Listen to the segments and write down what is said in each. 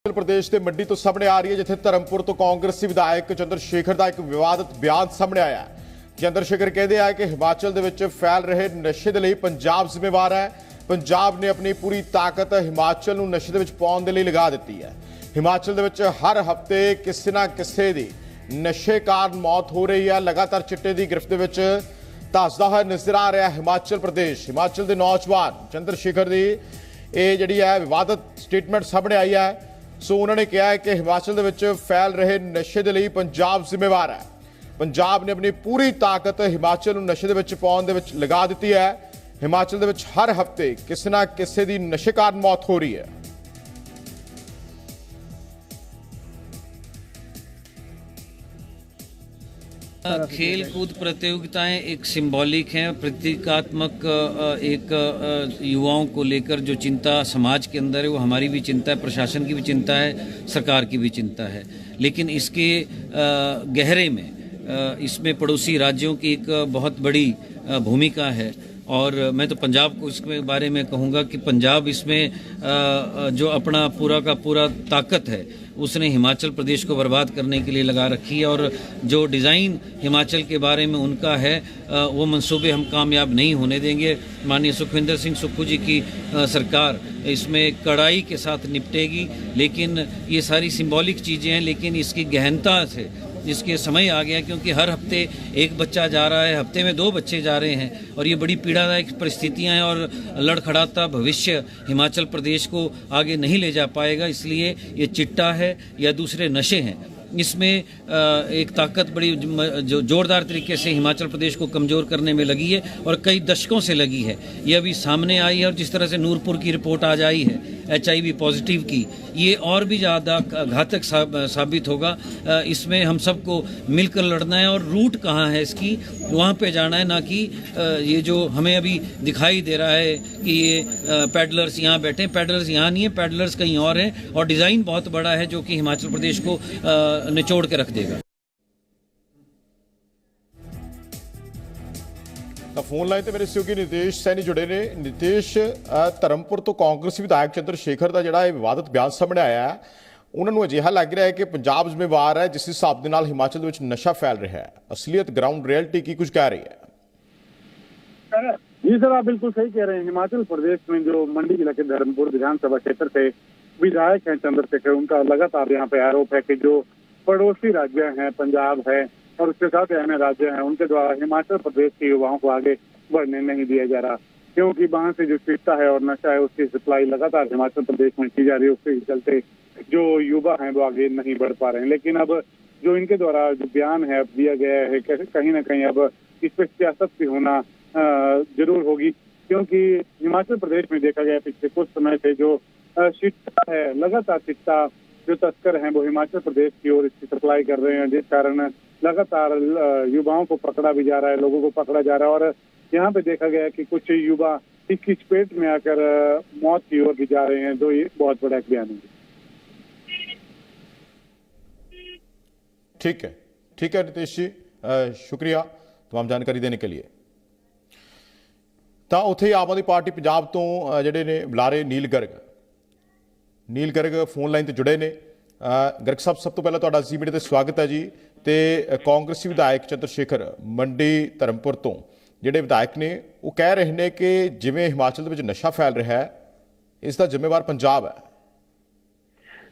ਹਿਮਾਚਲ ਪ੍ਰਦੇਸ਼ ਦੇ ਮੰਡੀ ਤੋਂ ਸਾਹਮਣੇ ਆ ਰਹੀ ਹੈ, ਜਿੱਥੇ ਧਰਮਪੁਰ ਤੋਂ ਕਾਂਗਰਸੀ ਵਿਧਾਇਕ ਚੰਦਰ ਸ਼ੇਖਰ ਦਾ ਇੱਕ ਵਿਵਾਦਤ ਬਿਆਨ ਸਾਹਮਣੇ ਆਇਆ ਹੈ। ਚੰਦਰ ਸ਼ੇਖਰ ਕਹਿੰਦੇ ਆ ਕਿ ਹਿਮਾਚਲ ਦੇ ਵਿੱਚ ਫੈਲ ਰਹੇ ਨਸ਼ੇ ਦੇ ਲਈ ਪੰਜਾਬ ਜ਼ਿੰਮੇਵਾਰ ਹੈ। ਪੰਜਾਬ ਨੇ ਆਪਣੀ ਪੂਰੀ ਤਾਕਤ ਹਿਮਾਚਲ ਨੂੰ ਨਸ਼ੇ ਦੇ ਵਿੱਚ ਪਾਉਣ ਦੇ ਲਈ ਲਗਾ ਦਿੱਤੀ ਹੈ। ਹਿਮਾਚਲ ਦੇ ਵਿੱਚ ਹਰ ਹਫ਼ਤੇ ਕਿਸੇ ਨਾ ਕਿਸੇ ਦੀ ਨਸ਼ੇ ਕਾਰਨ ਮੌਤ ਹੋ ਰਹੀ ਹੈ। ਲਗਾਤਾਰ ਚਿੱਟੇ ਦੀ ਗ੍ਰਿਫਤ ਦੇ ਵਿੱਚ ਧੱਸਦਾ ਹੋਇਆ ਨਜ਼ਰ ਆ ਰਿਹਾ ਹਿਮਾਚਲ ਪ੍ਰਦੇਸ਼। ਹਿਮਾਚਲ ਦੇ ਨੌਜਵਾਨ ਚੰਦਰ ਸ਼ੇਖਰ ਦੀ ਇਹ ਜਿਹੜੀ ਹੈ ਵਿਵਾਦਤ ਸਟੇਟਮੈਂਟ ਸਾਹਮਣੇ ਆਈ ਹੈ। ਸੋ ਉਹਨਾਂ ਨੇ ਕਿਹਾ ਹੈ ਕਿ ਹਿਮਾਚਲ ਦੇ ਵਿੱਚ ਫੈਲ ਰਹੇ ਨਸ਼ੇ ਦੇ ਲਈ ਪੰਜਾਬ ਜ਼ਿੰਮੇਵਾਰ ਹੈ। ਪੰਜਾਬ ਨੇ ਆਪਣੀ ਪੂਰੀ ਤਾਕਤ ਹਿਮਾਚਲ ਨੂੰ ਨਸ਼ੇ ਦੇ ਵਿੱਚ ਪਾਉਣ ਦੇ ਵਿੱਚ ਲਗਾ ਦਿੱਤੀ ਹੈ। ਹਿਮਾਚਲ ਦੇ ਵਿੱਚ ਹਰ ਹਫ਼ਤੇ ਕਿਸੇ ਨਾ ਕਿਸੇ ਦੀ ਨਸ਼ੇ ਕਾਰਨ ਮੌਤ ਹੋ ਰਹੀ ਹੈ। खेल कूद प्रतियोगिताएँ एक सिंबॉलिक हैं, प्रतीकात्मक एक युवाओं को लेकर जो चिंता समाज के अंदर है, वो हमारी भी चिंता है, प्रशासन की भी चिंता है, सरकार की भी चिंता है। लेकिन इसके गहरे में इसमें पड़ोसी राज्यों की एक बहुत बड़ी भूमिका है। और मैं तो पंजाब को इसके बारे में कहूँगा कि पंजाब इसमें जो अपना पूरा का पूरा ताकत है, उसने हिमाचल प्रदेश को बर्बाद करने के लिए लगा रखी है और जो डिज़ाइन हिमाचल के बारे में उनका है वो मंसूबे हम कामयाब नहीं होने देंगे। माननीय सुखविंदर सिंह सुक्खू जी की सरकार इसमें कड़ाई के साथ निपटेगी, लेकिन ये सारी सिंबॉलिक चीज़ें हैं, लेकिन इसकी गहनता से इसके समय आ गया क्योंकि हर हफ़्ते एक बच्चा जा रहा है, हफ़्ते में दो बच्चे जा रहे हैं और ये बड़ी पीड़ादायक परिस्थितियाँ हैं और लड़खड़ाता भविष्य हिमाचल प्रदेश को आगे नहीं ले जा पाएगा, इसलिए ये चिट्टा है या दूसरे नशे हैं। इसमें एक ताकत बड़ी जो जोरदार तरीके से हिमाचल प्रदेश को कमज़ोर करने में लगी है और कई दशकों से लगी है। ये अभी सामने आई है और जिस तरह से नूरपुर की रिपोर्ट आज आई है एचआईवी पॉजिटिव की ये और भी ज़्यादा घातक साब, साबित होगा। इसमें हम सबको मिलकर लड़ना है और रूट कहाँ है इसकी वहाँ पे जाना है ना कि ये जो हमें अभी दिखाई दे रहा है कि ये पैडलर्स यहाँ बैठे पैडलर्स यहाँ नहीं है पैडलर्स कहीं और हैं और डिज़ाइन बहुत बड़ा है जो कि हिमाचल प्रदेश को निचोड़ के रख देगा। ਤਾਂ ਫੋਨ ਲਾਈਨ ਤੇ ਮੇਰੇ ਸਹਿਯੋਗੀ ਨਿਤੇਸ਼ ਸੈਣੀ ਜੁੜੇ ਨੇ ਨਿਤੇਸ਼ ਅ, ਧਰਮਪੁਰ ਤੋਂ ਕਾਂਗਰਸੀ ਵਿਧਾਇਕ ਚੰਦਰ ਸ਼ੇਖਰ ਦਾ ਜਿਹੜਾ ਇਹ ਵਿਵਾਦਤ ਬਿਆਨ ਸਾਹਮਣੇ ਆਇਆ ਹੈ ਉਹਨਾਂ ਨੂੰ ਅਜਿਹਾ ਲੱਗ ਰਿਹਾ ਹੈ ਕਿ ਪੰਜਾਬ ਜ਼ਿੰਮੇਵਾਰ ਹੈ ਜਿਸ ਹਿਸਾਬ ਦੇ ਨਾਲ ਹਿਮਾਚਲ ਦੇ ਵਿੱਚ ਨਸ਼ਾ ਫੈਲ ਰਿਹਾ ਹੈ ਅਸਲੀਅਤ ਗਰਾਊਂਡ ਰਿਐਲਿਟੀ ਕੀ ਕੁਝ ਕਹਿ ਰਹੀ ਹੈ जी सर आप बिल्कुल सही कह रहे हैं हिमाचल प्रदेश में जो मंडी जिला के धर्मपुर विधानसभा क्षेत्र से विधायक हैं चंद्रशेखर उनका लगातार यहाँ पे आरोप है कि जो पड़ोसी राज्य हैं पंजाब है और उसके साथ अन्य राज्य हैं, उनके द्वारा हिमाचल प्रदेश के युवाओं को आगे बढ़ने नहीं दिया जा रहा। क्योंकि वहाँ से जो चिट्टा है और नशा है, उसकी सप्लाई लगातार हिमाचल प्रदेश में की जा रही है, उसके चलते जो युवा हैं, वो आगे नहीं बढ़ पा रहे हैं। लेकिन अब जो इनके द्वारा जो बयान है, अब दिया गया है, कहीं ना कहीं अब इस पर सियासत भी होना ज़रूर होगी। क्योंकि हिमाचल प्रदेश में देखा गया पिछले कुछ समय से जो चिट्टा है, लगातार चिट्टा जो तस्कर हैं, वो हिमाचल प्रदेश की ओर इसकी सप्लाई कर रहे हैं, जिस कारण लगातार अ, युवाओं को पकड़ा भी जा रहा है लोगों को पकड़ा जा रहा है और यहाँ पे देखा गया कि कुछ युवा इसकी चपेट में आकर अ, मौत की ओर भी जा रहे हैं तो ये बहुत बड़ा एक बयान है ठीक है ठीक है नितेश जी अ, शुक्रिया तमाम जानकारी देने के लिए ਤਾਂ ਉੱਥੇ ਹੀ ਆਮ ਆਦਮੀ ਪਾਰਟੀ ਪੰਜਾਬ ਤੋਂ ਅ, ਜਿਹੜੇ ਨੇ ਬੁਲਾਰੇ ਨੀਲ ਗਰਗ ਨੀਲ ਗਰਗ ਫੋਨ ਲਾਈਨ ਤੇ ਜੁੜੇ ਨੇ ਅ, ਗਰਗ ਸਾਹਿਬ ਸਭ ਤੋਂ ਪਹਿਲਾਂ ਤੁਹਾਡਾ ਜੀ ਮੀਡੀਆ ਤੇ ਸਵਾਗਤ ਹੈ ਜੀ ਤੇ ਕਾਂਗਰਸੀ ਵਿਧਾਇਕ ਚੰਦਰ ਸ਼ੇਖਰ ਮੰਡੀ ਧਰਮਪੁਰ ਤੋਂ, ਜਿਹੜੇ ਵਿਧਾਇਕ ਨੇ, ਉਹ ਕਹਿ ਰਹੇ ਨੇ ਕਿ ਜਿਵੇਂ ਹਿਮਾਚਲ ਦੇ ਵਿੱਚ ਨਸ਼ਾ ਫੈਲ ਰਿਹਾ ਹੈ, ਇਸ ਦਾ ਜ਼ਿੰਮੇਵਾਰ ਪੰਜਾਬ ਹੈ।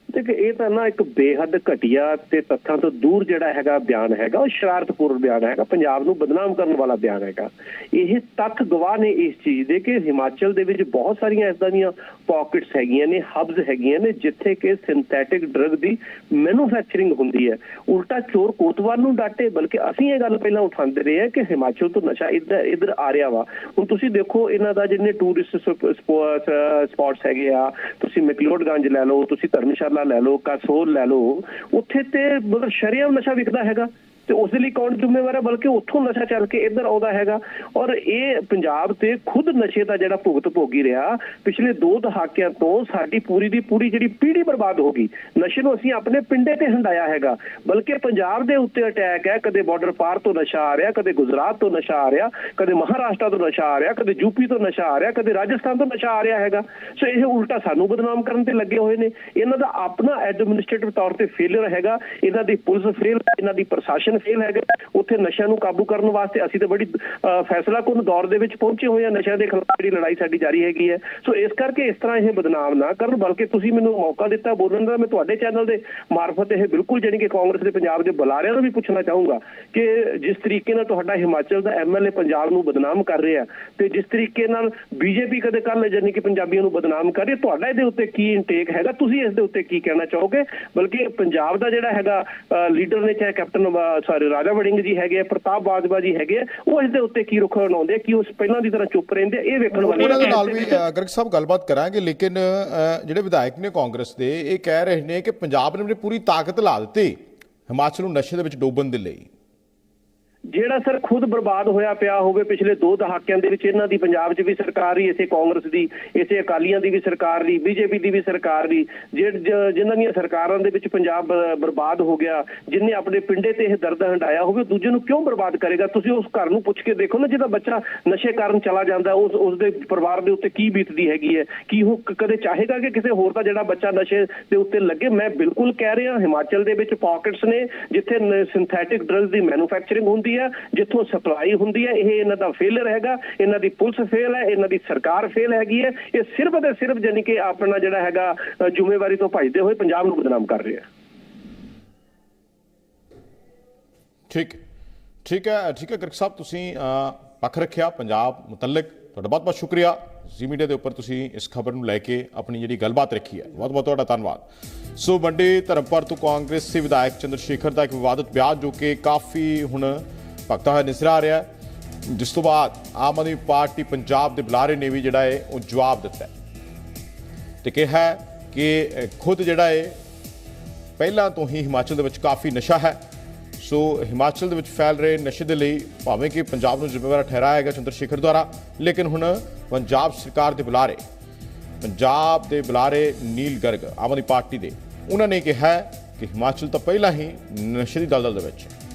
ਦੇਖ ਇਹ ਤਾਂ ਨਾ ਇੱਕ ਬੇਹੱਦ ਘਟੀਆ ਤੇ ਤੱਥਾਂ ਤੋਂ ਦੂਰ ਜਿਹੜਾ ਹੈਗਾ ਬਿਆਨ ਹੈਗਾ, ਉਹ ਸ਼ਰਾਰਤਪੂਰਨ ਬਿਆਨ ਹੈਗਾ, ਪੰਜਾਬ ਨੂੰ ਬਦਨਾਮ ਕਰਨ ਵਾਲਾ ਬਿਆਨ ਹੈਗਾ। ਇਹ ਤੱਥ ਗਵਾਹ ਨੇ ਇਸ ਚੀਜ਼ ਦੇ ਕਿ ਹਿਮਾਚਲ ਦੇ ਵਿੱਚ ਬਹੁਤ ਸਾਰੀਆਂ ਇਦਾਂ ਦੀਆਂ ਪਾਕਟਸ ਹੈਗੀਆਂ ਨੇ ਹਬਸ ਹੈਗੀਆਂ ਨੇ, ਜਿੱਥੇ ਕਿ ਸਿੰਥੈਟਿਕ ਡਰਗ ਦੀ ਮੈਨੂਫੈਕਚਰਿੰਗ ਹੁੰਦੀ ਹੈ। ਉਲਟਾ ਚੋਰ ਕੋਤਵਾਲ ਨੂੰ ਡਾਟੇ, ਬਲਕਿ ਅਸੀਂ ਇਹ ਗੱਲ ਪਹਿਲਾਂ ਉਠਾਉਂਦੇ ਰਹੇ ਹਾਂ ਕਿ ਹਿਮਾਚਲ ਤੋਂ ਨਸ਼ਾ ਇੱਧਰ ਇੱਧਰ ਆ ਰਿਹਾ ਵਾ। ਹੁਣ ਤੁਸੀਂ ਦੇਖੋ, ਇਹਨਾਂ ਦਾ ਜਿੰਨੇ ਟੂਰਿਸਟ ਸਪੌਟਸ ਹੈਗੇ ਆ, ਤੁਸੀਂ ਮੈਕਲੋਡਗੰਜ ਲੈ ਲਓ, ਤੁਸੀਂ ਧਰਮਸ਼ਾਲਾ ਲੈ ਲਓ ਕਾਸੋਲ ਲੈ ਲਓ ਉੱਥੇ ਤੇ ਮਤਲਬ ਸ਼ਰੇਆਮ ਨਸ਼ਾ ਵਿਕਦਾ ਹੈਗਾ। ਤੇ ਉਸ ਦੇ ਲਈ ਕੌਣ ਜ਼ਿੰਮੇਵਾਰ ਹੈ? ਬਲਕਿ ਉੱਥੋਂ ਨਸ਼ਾ ਚੱਲ ਕੇ ਇੱਧਰ ਆਉਂਦਾ ਹੈਗਾ। ਔਰ ਇਹ ਪੰਜਾਬ ਤੇ ਖੁਦ ਨਸ਼ੇ ਦਾ ਜਿਹੜਾ ਭੁਗਤ ਭੋਗੀ ਰਿਹਾ, ਪਿਛਲੇ ਦੋ ਦਹਾਕਿਆਂ ਤੋਂ ਸਾਡੀ ਪੂਰੀ ਦੀ ਪੂਰੀ ਜਿਹੜੀ ਪੀੜ੍ਹੀ ਬਰਬਾਦ ਹੋ ਗਈ। ਨਸ਼ੇ ਨੂੰ ਅਸੀਂ ਆਪਣੇ ਪਿੰਡੇ ਤੇ ਹੰਡਾਇਆ ਹੈਗਾ। ਬਲਕਿ ਪੰਜਾਬ ਦੇ ਉੱਤੇ ਅਟੈਕ ਹੈ, ਕਦੇ ਬਾਰਡਰ ਪਾਰ ਤੋਂ ਨਸ਼ਾ ਆ ਰਿਹਾ, ਕਦੇ ਗੁਜਰਾਤ ਤੋਂ ਨਸ਼ਾ ਆ ਰਿਹਾ, ਕਦੇ ਮਹਾਰਾਸ਼ਟਰ ਤੋਂ ਨਸ਼ਾ ਆ ਰਿਹਾ, ਕਦੇ ਯੂਪੀ ਤੋਂ ਨਸ਼ਾ ਆ ਰਿਹਾ, ਕਦੇ ਰਾਜਸਥਾਨ ਤੋਂ ਨਸ਼ਾ ਆ ਰਿਹਾ ਹੈਗਾ। ਸੋ ਇਹ ਉਲਟਾ ਸਾਨੂੰ ਬਦਨਾਮ ਕਰਨ ਤੇ ਲੱਗੇ ਹੋਏ ਨੇ। ਇਹਨਾਂ ਦਾ ਆਪਣਾ ਐਡਮਿਨਿਸਟ੍ਰੇਟਿਵ ਤੌਰ ਤੇ ਫੇਲਿਅਰ ਹੈਗਾ। ਇਹਨਾਂ ਦੀ ਪੁਲਿਸ ਫੇਲ ਇਹਨਾਂ ਦੀ ਪ੍ਰਸ਼ਾਸਨ ਫੇਲ ਹੈਗਾ। ਉੱਥੇ ਨਸ਼ਿਆਂ ਨੂੰ ਕਾਬੂ ਕਰਨ ਵਾਸਤੇ ਅਸੀਂ ਤਾਂ ਬੜੀ ਅਹ, ਫੈਸਲਾਕੁੰਨ ਦੌਰ ਦੇ ਵਿੱਚ ਪਹੁੰਚੇ ਹੋਏ ਹਾਂ। ਨਸ਼ਿਆਂ ਦੇ ਖਿਲਾਫ ਜਿਹੜੀ ਲੜਾਈ ਸਾਡੀ ਜਾਰੀ ਹੈਗੀ ਹੈ। ਸੋ ਇਸ ਕਰਕੇ ਇਸ ਤਰ੍ਹਾਂ ਇਹ ਬਦਨਾਮ ਨਾ ਕਰਨ ਬਲਕਿ ਤੁਸੀਂ ਮੈਨੂੰ ਮੌਕਾ ਦਿੱਤਾ ਬੋਲਣ ਦਾ ਮੈਂ ਤੁਹਾਡੇ ਚੈਨਲ ਦੇ ਮਾਰਫਤ ਇਹ ਬਿਲਕੁਲ ਜਾਣੀ ਕਿ ਕਾਂਗਰਸ ਦੇ ਪੰਜਾਬ ਦੇ ਬੁਲਾਰਿਆਂ ਨੂੰ ਵੀ ਪੁੱਛਣਾ ਚਾਹੂੰਗਾ ਕਿ ਜਿਸ ਤਰੀਕੇ ਨਾਲ ਤੁਹਾਡਾ ਹਿਮਾਚਲ ਦਾ ਐਮਐਲਏ ਪੰਜਾਬ ਨੂੰ ਬਦਨਾਮ ਕਰ ਰਿਹਾ ਤੇ ਜਿਸ ਤਰੀਕੇ ਨਾਲ ਬੀਜੇਪੀ ਕਦੇ ਕੱਲ ਜਾਨੀ ਕਿ ਪੰਜਾਬੀਆਂ ਨੂੰ ਬਦਨਾਮ ਕਰ ਰਹੀ ਤੁਹਾਡਾ ਇਹਦੇ ਉੱਤੇ ਕੀ ਇਨਟੇਕ ਹੈਗਾ? ਤੁਸੀਂ ਇਸ ਦੇ ਉੱਤੇ ਕੀ ਕਹਿਣਾ ਚਾਹੋਗੇ? ਬਲਕਿ ਪੰਜਾਬ ਦਾ ਜਿਹੜਾ ਹੈਗਾ ਲੀਡਰ ਨੇ ਚਾਹੇ ਕੈਪਟਨ ਸੌਰੀ ਰਾਜਾ ਵੜਿੰਗ ਜੀ ਹੈਗੇ ਆ, ਪ੍ਰਤਾਪ ਬਾਜਵਾ ਜੀ ਹੈਗੇ ਆ, ਉਹ ਇਸ ਦੇ ਉੱਤੇ ਕੀ ਰੁਖ ਬਣਾਉਂਦੇ? ਕੀ ਉਸ ਪਹਿਲਾਂ ਦੀ ਤਰ੍ਹਾਂ ਚੁੱਪ ਰਹਿੰਦੇ? ਇਹ ਵੇਖਣ ਵਾਲੀ ਉਹਨਾਂ ਦੇ ਨਾਲ। ਵੀ ਗਰਗ ਸਾਹਿਬ ਗੱਲਬਾਤ ਕਰਾਂਗੇ ਲੇਕਿਨ ਜਿਹੜੇ ਵਿਧਾਇਕ ਨੇ ਕਾਂਗਰਸ ਦੇ ਇਹ ਕਹਿ ਰਹੇ ਨੇ ਕਿ ਪੰਜਾਬ ਨੇ ਆਪਣੀ ਪੂਰੀ ਤਾਕਤ ਲਾ ਦਿੱਤੀ ਹਿਮਾਚਲ ਨੂੰ ਨਸ਼ੇ ਦੇ ਵਿੱਚ ਡੋਬਣ ਦੇ ਲਈ ਜਿਹੜਾ ਸਰ ਖੁਦ ਬਰਬਾਦ ਹੋਇਆ ਪਿਆ ਹੋਵੇ ਪਿਛਲੇ ਦੋ ਦਹਾਕਿਆਂ ਦੇ ਵਿੱਚ, ਇਹਨਾਂ ਦੀ ਪੰਜਾਬ 'ਚ ਵੀ ਸਰਕਾਰ ਹੀ ਇਸੇ ਕਾਂਗਰਸ ਦੀ ਇਸੇ ਅਕਾਲੀਆਂ ਦੀ ਵੀ ਸਰਕਾਰ ਦੀ ਬੀਜੇਪੀ ਦੀ ਵੀ ਸਰਕਾਰ ਦੀ ਜਿਹ- ਜ- ਜਿਨ੍ਹਾਂ ਦੀਆਂ ਸਰਕਾਰਾਂ ਦੇ ਵਿੱਚ ਪੰਜਾਬ ਬਰਬਾਦ ਹੋ ਗਿਆ ਜਿਨਨੇ ਆਪਣੇ ਪਿੰਡੇ ਤੇ ਇਹ ਦਰਦ ਹੰਡਾਇਆ ਹੋਵੇ ਦੂਜੇ ਨੂੰ ਕਿਉਂ ਬਰਬਾਦ ਕਰੇਗਾ? ਤੁਸੀਂ ਉਸ ਘਰ ਨੂੰ ਪੁੱਛ ਕੇ ਦੇਖੋ ਨਾ, ਜਿਹਦਾ ਬੱਚਾ ਨਸ਼ੇ ਕਾਰਨ ਚਲਾ ਜਾਂਦਾ, ਉਸ ਉਸ ਦੇ ਪਰਿਵਾਰ ਦੇ ਉੱਤੇ ਕੀ ਬੀਤਦੀ ਹੈਗੀ ਹੈ? ਕੀ ਉਹ ਕਦੇ ਚਾਹੇਗਾ ਕਿ ਕਿਸੇ ਹੋਰ ਦਾ ਜਿਹੜਾ ਬੱਚਾ ਨਸ਼ੇ ਦੇ ਉੱਤੇ ਲੱਗੇ? ਮੈਂ ਬਿਲਕੁਲ ਕਹਿ ਰਿਹਾ, ਹਿਮਾਚਲ ਦੇ ਵਿੱਚ ਪਾਕਟਸ ਨੇ, ਜਿੱਥੇ ਸਿੰਥੈਟਿਕ ਡਰੱਗਸ ਦੀ ਮੈਨੂਫੈਕਚਰਿੰਗ ਹੁੰਦੀ ਹੈ ਜਿੱਥੋਂ ਸਪਲਾਈ ਹੁੰਦੀ ਹੈ ਇਹ ਇਹਨਾਂ ਦਾ ਫੇਲਰ ਹੈਗਾ, ਇਹਨਾਂ ਦੀ ਪੁਲਿਸ ਫੇਲ ਹੈ ਇਹਨਾਂ ਦੀ ਸਰਕਾਰ ਫੇਲ ਹੈਗੀ ਹੈ ਇਹ ਸਿਰਫ ਤੇ ਸਿਰਫ ਜਾਨੀ ਕਿ ਆਪਣਾ ਜਿਹੜਾ ਹੈਗਾ ਜ਼ਿੰਮੇਵਾਰੀ ਤੋਂ ਭੱਜਦੇ ਹੋਏ ਪੰਜਾਬ ਨੂੰ ਬਦਨਾਮ ਕਰ ਰਿਹਾ। ਠੀਕ ਠੀਕ ਹੈ ਠੀਕ ਹੈ, ਗਰਗ ਸਾਹਿਬ, ਤੁਸੀਂ ਪੱਖ ਰੱਖਿਆ, ਪੰਜਾਬ ਮੁਤਲਕ, ਤੁਹਾਡਾ ਬਹੁਤ ਬਹੁਤ ਸ਼ੁਕਰੀਆ। ਜੀ ਮੀਡੀਆ ਦੇ ਉੱਪਰ ਤੁਸੀਂ ਇਸ ਖਬਰ ਨੂੰ ਲੈ ਕੇ ਆਪਣੀ ਜਿਹੜੀ ਗੱਲਬਾਤ ਰੱਖੀ ਹੈ। ਬਹੁਤ ਬਹੁਤ ਤੁਹਾਡਾ ਧੰਨਵਾਦ। ਸੋ ਮੰਡੀ ਧਰਮਪੁਰ ਤੋਂ ਕਾਂਗਰਸ ਦੇ ਵਿਧਾਇਕ ਚੰਦਰ ਸ਼ੇਖਰ ਦਾ ਇੱਕ ਵਿਵਾਦਤ ਬਿਆਨ ਜੋ ਕਿ ਕਾਫੀ ਹੁਣ ਭਗਤਾ ਹੋਇਆ ਨਜ਼ਰ ਆ ਰਿਹਾ ਜਿਸ ਤੋਂ ਬਾਅਦ ਆਮ ਆਦਮੀ ਪਾਰਟੀ ਪੰਜਾਬ ਦੇ ਬੁਲਾਰੇ ਨੇ ਵੀ ਜਿਹੜਾ ਹੈ, ਉਹ ਜਵਾਬ ਦਿੱਤਾ ਹੈ। ਤੇ ਕਿਹਾ ਕਿ ਖੁਦ ਜਿਹੜਾ ਹੈ, ਪਹਿਲਾਂ ਤੋਂ ਹੀ ਹਿਮਾਚਲ ਦੇ ਵਿੱਚ ਕਾਫੀ ਨਸ਼ਾ ਹੈ। ਸੋ ਹਿਮਾਚਲ ਦੇ ਵਿੱਚ ਫੈਲ ਰਹੇ ਨਸ਼ੇ ਦੇ ਲਈ ਭਾਵੇਂ ਕਿ ਪੰਜਾਬ ਨੂੰ ਜ਼ਿੰਮੇਵਾਰ ਠਹਿਰਾਇਆ ਗਿਆ ਚੰਦਰ ਸ਼ੇਖਰ ਦੁਆਰਾ, ਲੇਕਿਨ ਹੁਣ ਪੰਜਾਬ ਸਰਕਾਰ ਦੇ ਬੁਲਾਰੇ, ਪੰਜਾਬ ਦੇ ਬੁਲਾਰੇ ਨੀਲ ਗਰਗ, ਆਮ ਆਦਮੀ ਪਾਰਟੀ ਦੇ, ਉਹਨਾਂ ਨੇ ਕਿਹਾ ਕਿ ਹਿਮਾਚਲ ਤਾਂ ਪਹਿਲਾਂ ਹੀ ਨਸ਼ੇ ਦੀ ਦਲਦਲ ਦੇ ਵਿੱਚ ਹੈ।